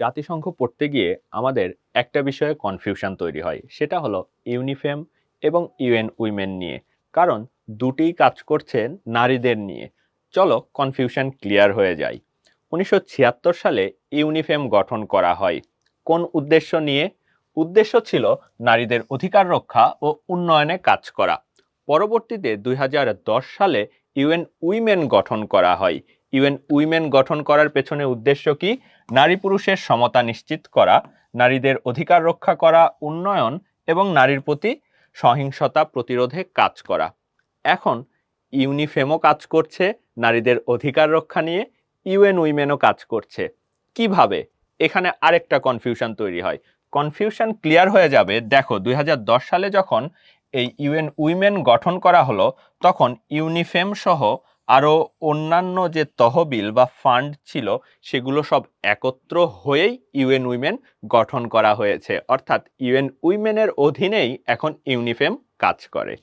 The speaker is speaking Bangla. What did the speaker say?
জাতিসংঘ পড়তে গিয়ে আমাদের একটা বিষয়ে কনফিউশন তৈরি হয়। সেটা হলো ইউনিফেম এবং ইউএন উইমেন নিয়ে। কারণ দুটিই কাজ করছে নারীদের নিয়ে। চলো কনফিউশন ক্লিয়ার হয়ে যায় উনিশশো ছিয়াত্তর সালে ইউনিফেম গঠন করা হয়। কোন উদ্দেশ্য নিয়ে? উদ্দেশ্য ছিল নারীদের অধিকার রক্ষা ও উন্নয়নে কাজ করা। পরবর্তীতে দুই হাজার দশ সালে ইউএন উইমেন গঠন করা হয়। ইউএন উইমেন গঠন করার পেছনে উদ্দেশ্য কি? নারী পুরুষের সমতা নিশ্চিত করা, নারীদের অধিকার রক্ষা করা, উন্নয়ন এবং নারীর প্রতি সহিংসতা প্রতিরোধে কাজ করা। এখন ইউনিফেমও কাজ করছে, নারীদের অধিকার রক্ষা নিয়ে ইউএন উইমেনও কাজ করছে। কীভাবে? এখানে আরেকটা কনফিউশন তৈরি হয়। কনফিউশন ক্লিয়ার হয়ে যাবে, দেখো দুই হাজার দশ সালে যখন এই ইউএন উইমেন গঠন করা হলো, তখন ইউনিফেম সহ আরও অন্যান্য যে তহবিল বা ফান্ড ছিল, সেগুলো সব একত্র হয়েই ইউএন উইমেন গঠন করা হয়েছে। অর্থাৎ ইউএন উইমেনের অধীনেই এখন ইউনিফেম কাজ করে।